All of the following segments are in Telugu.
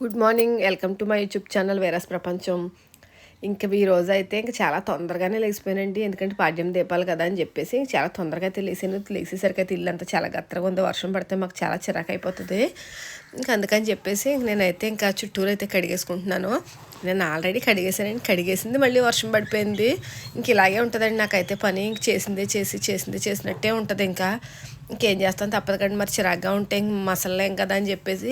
Good morning welcome to my YouTube channel వేరస్ ప్రపంచం ఇంకా ఈ రోజు అయితే ఇంకా చాలా తొందరగానే లేచిపోయానండి ఎందుకంటే పాడ్యం దీపాలు కదా అని చెప్పేసి చాలా తొందరగా అయితే లేసాను. లేచేసరికి అయితే ఇల్లు అంతా చాలా గత్తరగా ఉంది. వర్షం పడితే మాకు చాలా చిరాకు అయిపోతుంది. ఇంకా అందుకని చెప్పేసి నేనైతే ఇంకా చుట్టూరు అయితే కడిగేసుకుంటున్నాను. నేను ఆల్రెడీ కడిగేసానండి కడిగేసింది మళ్ళీ వర్షం పడిపోయింది. ఇంక ఇలాగే ఉంటుందండి. నాకైతే పని ఇంక చేసిందే చేసి చేసిందే చేసినట్టే ఉంటుంది ఇంకా. ఇంకేం చేస్తాను తప్పదు కండి మరి చిరాగ్గా ఉంటే ఇంక మసలేం కదా అని చెప్పేసి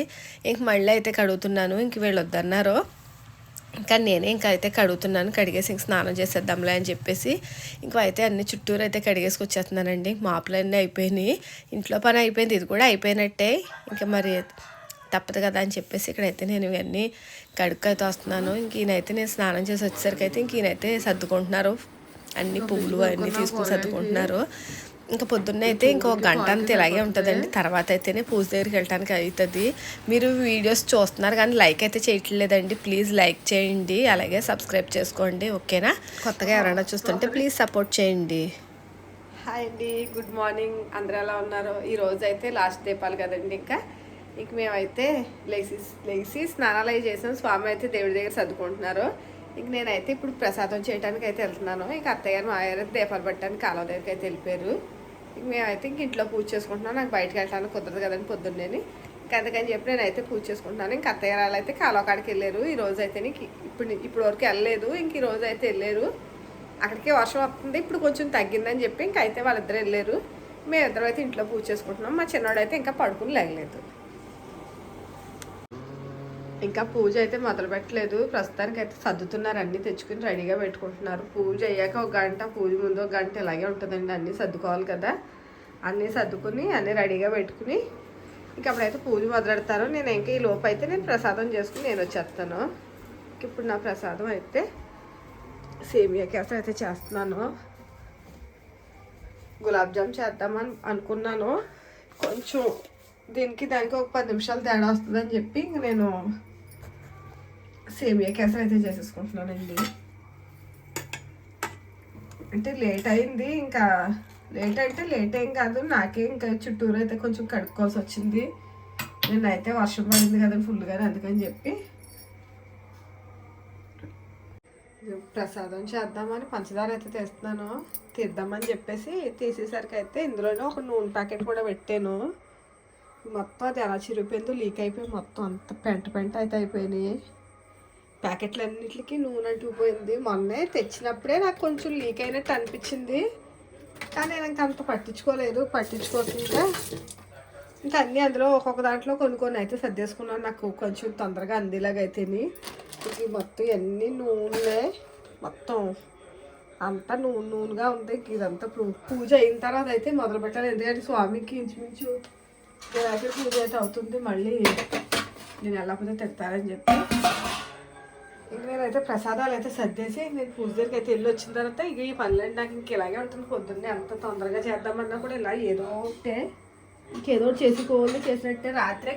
ఇంక మళ్ళీ అయితే కడుగుతున్నాను. ఇంక వీళ్ళు వద్దన్నారు. ఇంకా నేనే ఇంకా అయితే కడుగుతున్నాను. కడిగేసి ఇంక స్నానం చేసేద్దాంలే అని చెప్పేసి ఇంకా అయితే అన్ని చుట్టూరు అయితే కడిగేసి వచ్చేస్తున్నానండి. మాపులు అన్నీ అయిపోయినాయి. ఇంట్లో పని అయిపోయింది. ఇది కూడా అయిపోయినట్టే. ఇంకా మరి తప్పదు కదా అని చెప్పేసి ఇక్కడైతే నేను ఇవన్నీ కడుక్కు అయితే వస్తున్నాను. ఇంక ఈయనైతే నేను స్నానం చేసి వచ్చేసరికి అయితే ఇంక ఈయనైతే సర్దుకుంటున్నారు. అన్ని పువ్వులు అన్నీ తీసుకుని సర్దుకుంటున్నారు. ఇంకా పొద్దున్నే అయితే ఇంకొక గంట అంత ఇలాగే ఉంటుందండి. తర్వాత అయితేనే పూజ దగ్గరికి వెళ్ళడానికి అవుతుంది. మీరు వీడియోస్ చూస్తున్నారు కానీ లైక్ అయితే చేయట్లేదండి. ప్లీజ్ లైక్ చేయండి. అలాగే సబ్స్క్రైబ్ చేసుకోండి. ఓకేనా? కొత్తగా ఎవరైనా చూస్తుంటే ప్లీజ్ సపోర్ట్ చేయండి. హాయ్ అండి. Good morning. అందరూ ఎలా ఉన్నారు? ఈ రోజు అయితే లాస్ట్ దీపాలు కదండి ఇంకా. ఇంక మేమైతే లేచి లేచి స్నానాలు అవి చేసాం. స్వామి అయితే దేవుడి దగ్గర సర్దుకుంటున్నారు. ఇంక నేనైతే ఇప్పుడు ప్రసాదం చేయడానికి అయితే వెళ్తున్నాను. ఇంక అత్తయ్య గారు మా గారు అయితే దీపాలు పెట్టడానికి కాలువ దగ్గరికి అయితే వెళ్ళిపోయారు. ఇంక మేమైతే ఇంక ఇంట్లో పూజ చేసుకుంటున్నాం నాకు బయటకు వెళ్ళడానికి కుదరదు కదండి పొద్దున్నేని. ఇంక అందుకని చెప్పి నేనైతే పూజ చేసుకుంటున్నాను. ఇంక అత్తయ్య వాళ్ళు అయితే కాలువ కాడికి వెళ్ళారు. ఈ రోజు అయితే నీకు ఇప్పుడు ఇప్పుడు వరకు వెళ్ళలేదు. ఇంక ఈ రోజు అయితే వెళ్ళారు. అక్కడికే వర్షం వస్తుంది. ఇప్పుడు కొంచెం తగ్గిందని చెప్పి ఇంక అయితే వాళ్ళిద్దరు వెళ్ళారు. మేమిద్దరం అయితే ఇంట్లో పూజ చేసుకుంటున్నాం. మా చిన్నోడు అయితే ఇంకా పడుకుని లేగలేదు. ఇంకా పూజ అయితే మొదలు పెట్టలేదు. ప్రస్తుతానికి అయితే సర్దుతున్నారు. అన్నీ తెచ్చుకుని రెడీగా పెట్టుకుంటున్నారు. పూజ అయ్యాక ఒక గంట పూజ ముందు ఒక గంట ఇలాగే ఉంటుందండి. అన్నీ సర్దుకోవాలి కదా. అన్నీ సర్దుకుని అన్నీ రెడీగా పెట్టుకుని ఇంకా అప్పుడైతే పూజ మొదలెడతారు నేను ఇంకా ఈ లోపు అయితే నేను ప్రసాదం చేసుకుని నేను వచ్చేస్తాను. ఇప్పుడు నా ప్రసాదం అయితే సేమియా కేసరి అయితే చేస్తున్నాను. గులాబ్ జామ్ చేద్దామని అనుకున్నాను. కొంచెం దీనికి దానికి ఒక పది నిమిషాలు తేడా వస్తుందని చెప్పి నేను సేమియా కేసరి అయితే చేసేసుకుంటున్నానండి అంటే లేట్ అయింది ఇంకా లేట్ అంటే లేట్ ఏం కాదు నాకే ఇంకా చుట్టూరు అయితే కొంచెం కడుక్కోవాల్సి వచ్చింది నేనైతే వర్షం పడింది కదా ఫుల్గా అందుకని చెప్పి ప్రసాదం చేద్దామని పంచదార అయితే తీస్తున్నాను తీద్దామని చెప్పేసి తీసేసరికి అయితే ఇందులోనే ఒక నూనె ప్యాకెట్ కూడా పెట్టాను మొత్తం అది ఎలా చిరిగిపోయిందో లీక్ అయిపోయి మొత్తం అంత పెంట పెంట అయితే అయిపోయినాయి ప్యాకెట్లన్నిటికి నూనె అంటుకుపోయింది. మొన్నే తెచ్చినప్పుడే నాకు కొంచెం లీక్ అయినట్టు అనిపించింది. కానీ నేను ఇంకా అంత పట్టించుకోలేదు. పట్టించుకోకుండా ఇంకా అన్నీ అందులో ఒక్కొక్క దాంట్లో కొన్ని కొన్ని అయితే సర్దేసుకున్నాను. నాకు కొంచెం తొందరగా అందేలాగా అయితేని. ఇది మొత్తం అన్నీ నూనె మొత్తం అంతా నూనె నూనెగా ఉంది. ఇదంతా పూజ అయిన తర్వాత అయితే మొదలు పెట్టాలి. ఎందుకంటే స్వామికి ఇంచుమించు గిరాకీ పూజ అయితే అవుతుంది. మళ్ళీ నేను వెళ్ళకపోతే తిడతారని చెప్పి ఇంక నేనైతే ప్రసాదాలు అయితే సర్దేసి నేను పూజ దగ్గరికి అయితే వెళ్ళి వచ్చిన తర్వాత ఇక ఈ పనులండి నాకు ఇంక ఇలాగే ఉంటుంది. పొద్దున్నే అంత తొందరగా చేద్దామన్నా కూడా ఇలా ఏదో ఒకటే ఇంకేదో చేసుకోవాలి చేసినట్టే. రాత్రే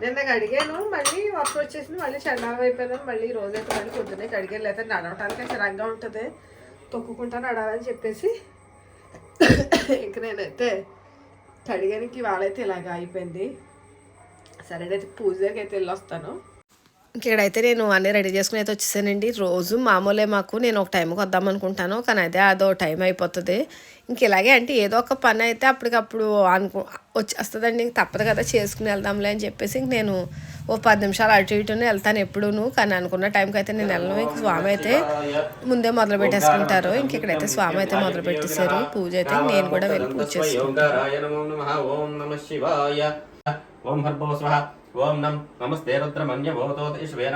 నేను నిన్న అడిగాను మళ్ళీ వర్క్ వచ్చేసింది మళ్ళీ చండాలం అయిపోయిందని మళ్ళీ ఈ రోజైతే మళ్ళీ పొద్దున్నే అడిగాను లేకపోతే నడవటానికి చిరంగా ఉంటుంది. తొక్కుకుంటా నడాలని చెప్పేసి ఇంక నేనైతే కడిగానికి వాళ్ళైతే ఇలాగ అయిపోయింది. సరేనైతే పూజ దగ్గరికి అయితే వెళ్ళొస్తాను ఇక్కడైతే నేను అన్నీ రెడీ చేసుకుని అయితే వచ్చేసానండి. రోజు మామూలే మాకు. నేను ఒక టైంకి వద్దాం అనుకుంటాను. కానీ అదే అదో టైం అయిపోతుంది. ఇంక ఇలాగే అంటే ఏదో ఒక పని అయితే అప్పటికప్పుడు అనుకు వచ్చేస్తుందండి. ఇంక తప్పదు కదా చేసుకుని వెళ్దాంలే అని చెప్పేసి ఇంక నేను ఓ పది నిమిషాలు అటు ఇటునే వెళ్తాను ఎప్పుడూను. కానీ అనుకున్న టైంకి అయితే నేను వెళ్ళను. ఇంక స్వామి అయితే ముందే మొదలు పెట్టేసుకుంటారు. ఇంక ఇక్కడైతే స్వామి అయితే మొదలు పెట్టేశారు. పూజ అయితే నేను కూడా వెళ్ళి పూజ చేస్తాను ఓం నం నమస్తే రుద్రమన్యభూతోత ఇష్వే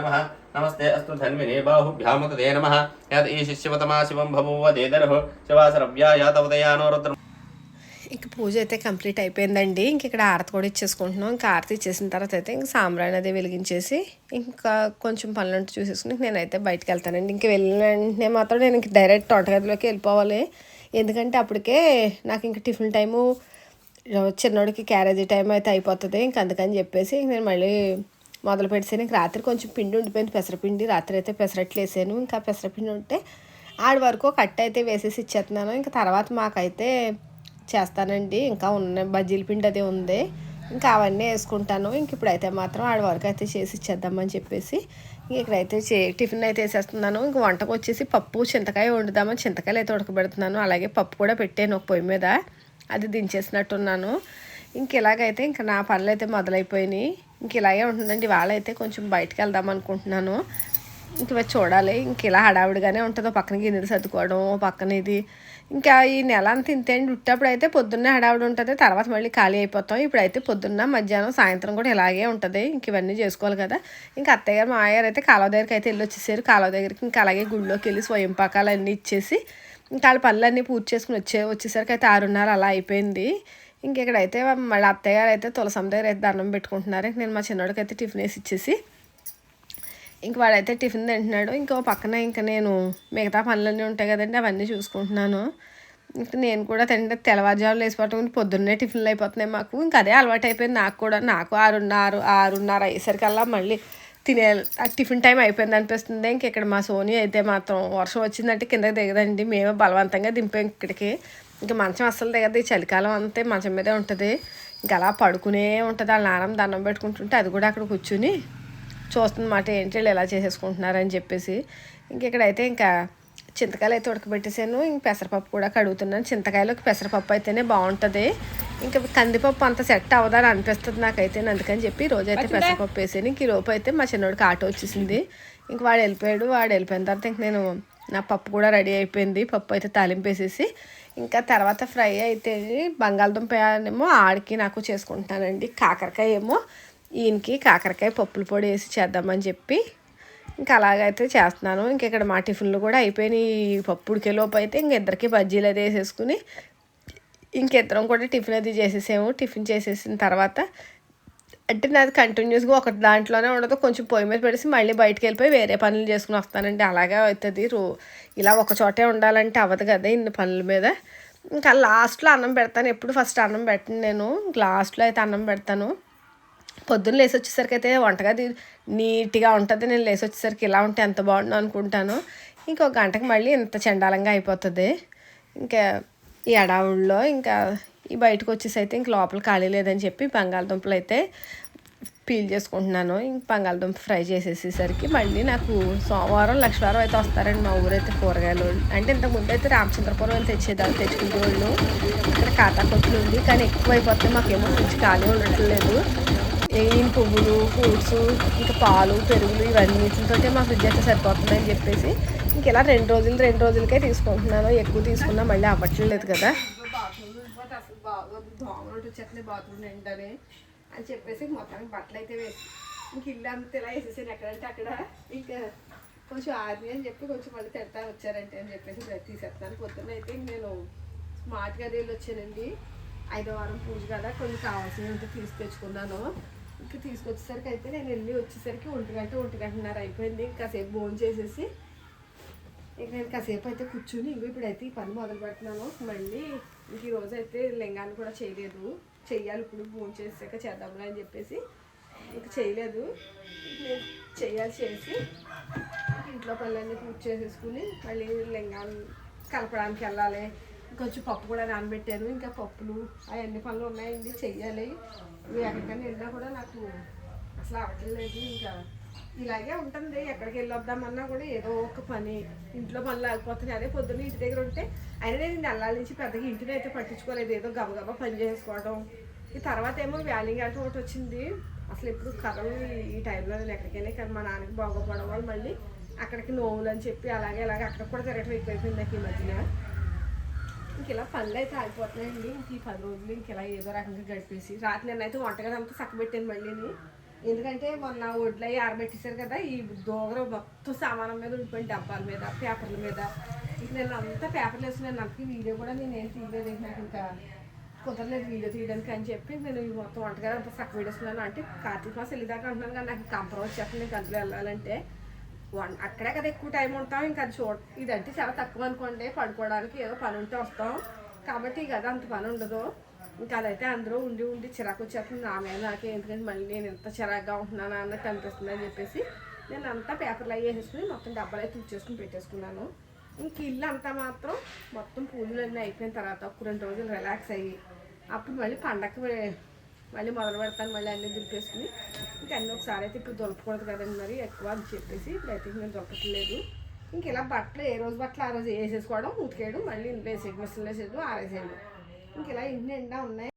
నమస్తే అస్తు ధన్వినే బాహుభ్యాముతదే నమ. ఈ శిష్యవతమా శివం భభూవ దేదరు శివాసరవ్యాయ రుద్ర. ఇంక పూజ అయితే కంప్లీట్ అయిపోయిందండి. ఇంక ఇక్కడ ఆరతి కూడా ఇచ్చేసుకుంటున్నాం. ఇంకా ఆరతి ఇచ్చేసిన తర్వాత అయితే ఇంక సాంబ్రాణి అది వెలిగించేసి ఇంకా కొంచెం పనులంటూ చూసేసుకుని నేనైతే బయటకు వెళ్తానండి. ఇంక వెళ్ళిన వెంటనే మాత్రం నేను ఇంక డైరెక్ట్ తోటగదిలోకి వెళ్ళిపోవాలి. ఎందుకంటే అప్పటికే నాకు ఇంక టిఫిన్ టైము చిన్నోడికి క్యారేజీ టైం అయితే అయిపోతుంది ఇంక అందుకని చెప్పేసి నేను మళ్ళీ మొదలు పెట్టేసాను. ఇంక రాత్రి కొంచెం పిండి ఉండిపోయింది పెసరపిండి. రాత్రి అయితే పెసరట్లు వేసాను. ఇంకా పెసరపిండి ఉంటే ఆడి వరకు కట్ అయితే వేసేసి ఇచ్చేస్తున్నాను. ఇంకా తర్వాత మాకైతే చేస్తానండి. ఇంకా ఉన్న బజ్జీల పిండి అది ఉంది. ఇంకా అవన్నీ వేసుకుంటాను. ఇంక ఇప్పుడైతే మాత్రం ఆడ వరకు అయితే చేసి ఇచ్చేద్దామని చెప్పేసి ఇక్కడైతే చే టిఫిన్ అయితే వేసేస్తున్నాను. ఇంక వంటకు వచ్చేసి పప్పు చింతకాయ వండుదామని చింతకాయలు అయితే ఉడకబెడుతున్నాను. అలాగే పప్పు కూడా పెట్టాను ఒక పొయ్యి మీద. అది దించేసినట్టున్నాను. ఇంక ఇలాగైతే ఇంకా నా పనులు అయితే మొదలైపోయినాయి. ఇంక ఇలాగే ఉంటుందండి. వాళ్ళైతే కొంచెం బయటకు వెళ్దాం అనుకుంటున్నాను. ఇంక చూడాలి. ఇంక ఇలా హడావిడిగానే ఉంటుంది. పక్కన గిన్నెలు సర్దుకోవడం పక్కన ఇది. ఇంకా ఈ నెల అంత ఇంతే అండి. ఉట్టప్పుడు అయితే పొద్దున్నే హడావిడి ఉంటుంది. తర్వాత మళ్ళీ ఖాళీ అయిపోతాం. ఇప్పుడైతే పొద్దున్న మధ్యాహ్నం సాయంత్రం కూడా ఇలాగే ఉంటుంది. ఇంక ఇవన్నీ చేసుకోవాలి కదా. ఇంకా అత్తయ్యగారు మా అయ్యారు అయితే కాలువ దగ్గరికి అయితే వెళ్ళి వచ్చేసారు కాలువ దగ్గరికి ఇంకా అలాగే గుళ్ళోకి వెళ్ళి స్వయం పాకాలు అన్నీ ఇచ్చేసి ఇంకా వాళ్ళ పనులన్నీ పూర్తి చేసుకుని వచ్చే వచ్చేసరికి అయితే ఆరున్నర అలా అయిపోయింది. ఇంకెక్కడైతే మళ్ళీ అత్తయ్య గారు అయితే తులసం దగ్గర అయితే దండం పెట్టుకుంటున్నారు. నేను మా చిన్నోడికి అయితే టిఫిన్ వేసి ఇచ్చేసి ఇంక వాడైతే టిఫిన్ తింటున్నాడు. ఇంకో పక్కన ఇంకా నేను మిగతా పనులన్నీ ఉంటాయి కదండి అవన్నీ చూసుకుంటున్నాను. ఇంకా నేను కూడా తింటే తెల్లవారుజాములు వేసి పట్టుకుని పొద్దున్నే టిఫిన్లు అయిపోతున్నాయి మాకు. ఇంకా అదే అలవాటు అయిపోయింది నాకు కూడా. నాకు ఆరున్నర ఆరున్నర అయ్యేసరికల్లా మళ్ళీ తినేయాలి ఆ టిఫిన్ టైం అయిపోయింది అనిపిస్తుంది. ఇంక ఇక్కడ మా సోని అయితే మాత్రం వర్షం వచ్చిందంటే కిందకి దిగదండి. మేమే బలవంతంగా దింపాం ఇక్కడికి. ఇంకా మంచం అస్సలు దిగదు. ఈ చలికాలం అంతే మంచం మీదే ఉంటుంది. ఇంకా అలా పడుకునే ఉంటుంది. వాళ్ళ నారం దండం పెట్టుకుంటుంటే అది కూడా అక్కడ కూర్చుని చూస్తుందన్నమాట ఏంటి వీళ్ళు ఎలా చేసేసుకుంటున్నారని చెప్పేసి. ఇంక ఇక్కడైతే ఇంకా చింతకాయలు అయితే ఉడకబెట్టేసాను. ఇంక పెసరపప్పు కూడా కడుగుతున్నాను. చింతకాయలు పెసరపప్పు అయితేనే బాగుంటుంది. ఇంకా కందిపప్పు అంత సెట్ అవ్వదని అనిపిస్తుంది నాకైతే అందుకని చెప్పి రోజు అయితే పెసరపప్పు వేసాను. ఇంక ఈ లోపు అయితే మా చిన్నోడికి ఆటో వచ్చేసింది. ఇంక వాడు వెళ్ళిపోయాడు. వాడు వెళ్ళిపోయిన తర్వాత ఇంక నేను నా పప్పు కూడా రెడీ అయిపోయింది. పప్పు అయితే తాలింపు వేసేసి ఇంకా తర్వాత ఫ్రై అయితే బంగాళదుంప ఏమో ఆడికి నాకు చేసుకుంటానండి కాకరకాయ ఏమో ఈయనకి కాకరకాయ పప్పుల పొడి వేసి చేద్దామని చెప్పి ఇంకా అలాగైతే చేస్తున్నాను. ఇంక ఇక్కడ మా టిఫిన్లు కూడా అయిపోయినాయి. ఈ పప్పు ఉడికేలోపు అయితే ఇంక ఇద్దరికి బజ్జీలు అది వేసేసుకుని ఇంకిద్దరం కూడా టిఫిన్ అది చేసేసాము. టిఫిన్ చేసేసిన తర్వాత అంటే నాది కంటిన్యూస్గా ఒక దాంట్లోనే ఉండదు. కొంచెం పొయ్యి మీద పెడేసి మళ్ళీ బయటికి వెళ్ళిపోయి వేరే పనులు చేసుకుని వస్తానండి. అలాగే అవుతుంది. రో ఇలా ఒక చోటే ఉండాలంటే అవ్వదు కదా ఇన్ని పనుల మీద. ఇంకా లాస్ట్లో అన్నం పెడతాను. ఎప్పుడు ఫస్ట్ అన్నం పెట్టను నేను. లాస్ట్లో అయితే అన్నం పెడతాను. పొద్దున్న లేసి వచ్చేసరికి అయితే వంటగది నీట్గా ఉంటుంది. నేను లేసి వచ్చేసరికి ఇలా ఉంటే ఎంత బాగుండు అనుకుంటాను. ఇంకొక గంటకి మళ్ళీ ఇంత చండాలంగా అయిపోతుంది. ఇంకా ఈ అడావుల్లో ఇంకా ఈ బయటకు వచ్చేసి అయితే ఇంక లోపల ఖాళీ లేదని చెప్పి బంగాళదుంపలు అయితే పీల్ చేసుకుంటున్నాను. ఇంక బంగాళదుంప ఫ్రై చేసేసేసరికి మళ్ళీ నాకు సోమవారం లక్షవారం అయితే వస్తారండి మా ఊరైతే కూరగాయలు. అంటే ఇంతకుముందు అయితే రామచంద్రపురం వెళ్ళి తెచ్చేదాన్ని తెచ్చుకునే వాళ్ళు. ఇక్కడ ఖాతా కొట్లు ఉంది కానీ ఎక్కువైపోతే మాకేమో ఫ్రిడ్జ్ ఖాళీ ఉండట్లేదు. ఏం పువ్వులు ఫ్రూట్స్ ఇంకా పాలు పెరుగులు ఇవన్నిటితోటే మా ఫ్రిడ్జ్ అయితే సరిపోతుందని చెప్పేసి ఇంక ఇలా రెండు రోజులు రెండు రోజులకే తీసుకుంటున్నాను ఎక్కువ తీసుకున్నా మళ్ళీ అవ్వట్లేదు కదా. అసలు బాగా దోమలు వచ్చేస్తున్నాయి బాత్రూమ్ నిండని అని చెప్పేసి మొత్తానికి బట్టలు అయితే వేసి ఇంక ఇల్లు అంతా ఇలా వేసేసాను ఎక్కడంటే అక్కడ ఇంకా కొంచెం ఆర్మీ అని చెప్పి కొంచెం మళ్ళీ తిడతా వచ్చారంటే అని చెప్పేసి తీసేస్తాను పొద్దున్న అయితే నేను స్మార్ట్గా వెళ్ళి వచ్చానండి ఐదో వారం పూజ కదా కొన్ని కావాల్సినవి ఉంటే తెచ్చుకున్నాను ఇంకా తీసుకొచ్చేసరికి అయితే నేను వెళ్ళి వచ్చేసరికి ఒంటి గంట ఒంటి గంటన్నర అయిపోయింది ఇంకాసేపు భోజనం చేసేసి ఇక నేను కాసేపు అయితే కూర్చుని ఇంకో ఇప్పుడైతే ఈ పని మొదలు పెడుతున్నాను. మళ్ళీ ఇంక ఈరోజు అయితే లింగాన్ని కూడా చేయలేదు. చెయ్యాలి ఇప్పుడు ఫోన్ చేసాక చేద్దాంలే అని చెప్పేసి ఇంక చేయలేదు. నేను చేయాలి చేసి ఇంట్లో పనులన్నీ పూర్తి చేసేసుకుని మళ్ళీ లింగాన్ని కలపడానికి వెళ్ళాలి. కొంచెం పప్పు కూడా నానబెట్టాను. ఇంకా పప్పులు అవన్నీ పనులు ఉన్నాయండి. చెయ్యాలి. ఎక్కడికైనా వెళ్ళినా కూడా నాకు అసలు అవ్వట్లేదు ఇంకా ఇలాగే ఉంటుంది. ఎక్కడికి వెళ్ళొద్దామన్నా కూడా ఏదో ఒక పని. ఇంట్లో పనులు ఆగిపోతున్నాయి. అదే పొద్దున్న ఇంటి దగ్గర ఉంటే అయినా నేను నెలల నుంచి పెద్దగా ఇంటిని అయితే పట్టించుకోలేదు. ఏదో గబగబా పని చేసుకోవడం. ఈ తర్వాత ఏమో వ్యాలింగ్ అంటే ఒకటి వచ్చింది. అసలు ఎప్పుడు కథలు ఈ టైంలో నేను ఎక్కడికైనా కానీ మా నాన్నకి బాగోపడడం వల్ల మళ్ళీ అక్కడికి నోవులు అని చెప్పి అలాగే అలాగే అక్కడ కూడా తిరగటం ఎక్కువైపోయింది నాకు ఈ మధ్యన. ఇంక ఇలా పనులు అయితే ఆగిపోతున్నాయండి. ఇంక ఈ పది రోజులు ఇంక ఇలా ఏదో రకంగా గడిపేసి. రాత్రి నేనైతే వంటగది అంతా చక్కబెట్టాను మళ్ళీని. ఎందుకంటే మొన్న ఒడ్లు ఆరబెట్టేశారు కదా ఈ దోగర మొత్తం సామానం మీద ఉండిపోయిన డబ్బాల మీద పేపర్ల మీద. నేను అంతా పేపర్లు వేసుకున్నాను నాకు వీడియో కూడా నేను ఏం తీయలేదు నాకు ఇంకా కుదరలేదు వీడియో తీయడానికి అని చెప్పి నేను ఈ మొత్తం వంటగా అంత సక్క పెట్టేస్తున్నాను అంటే కార్తీక మాసం వెళ్ళేదాకా అంటున్నాను కానీ నాకు కంపరం వచ్చేస్తుంది నేను అందులో వెళ్ళాలంటే. వన్ అక్కడే కదా ఎక్కువ టైం ఉంటాం ఇంకా అది చూడ ఇదంటే చాలా తక్కువ అనుకోండి పడుకోవడానికి ఏదో పని ఉంటే వస్తాం. కాబట్టి ఇక అది అంత పని ఉండదు. ఇంకా అదైతే అందరూ ఉండి ఉండి చిరాకు వచ్చేస్తుంది. నా మీద నాకే ఎందుకంటే మళ్ళీ నేను ఎంత చిరాకుగా ఉంటున్నాను అన్నట్టు అనిపిస్తుంది అని చెప్పేసి నేను అంతా పేపర్లు అవి వేసేసుకుని మొత్తం డబ్బాలు అయితే తుడిచేసుకుని పెట్టేసుకున్నాను. ఇంక ఇల్లు అంతా మాత్రం మొత్తం పూజలు అన్నీ అయిపోయిన తర్వాత ఒక రెండు రోజులు రిలాక్స్ అయ్యి అప్పుడు మళ్ళీ పండగకి మళ్ళీ మొదలు పెడతాను మళ్ళీ అన్నీ దులిపేసుకుని. ఇంకా అన్నీ ఒకసారి అయితే ఇప్పుడు దొలపకూడదు కదండి మరి ఎక్కువ అని చెప్పేసి ప్రతి నేను దొరకట్లేదు ఇంక ఇలా బట్టలు ఏ రోజు బట్టలు ఆ రోజు వేసేసుకోవడం ఉతికేయడం మళ్ళీ ఇంట్లో వేసేయడం మిషన్లో వేసేయడం ఆరేసేయడం. ఇంక ఇలా ఇన్ని నిండా ఉన్నాయి.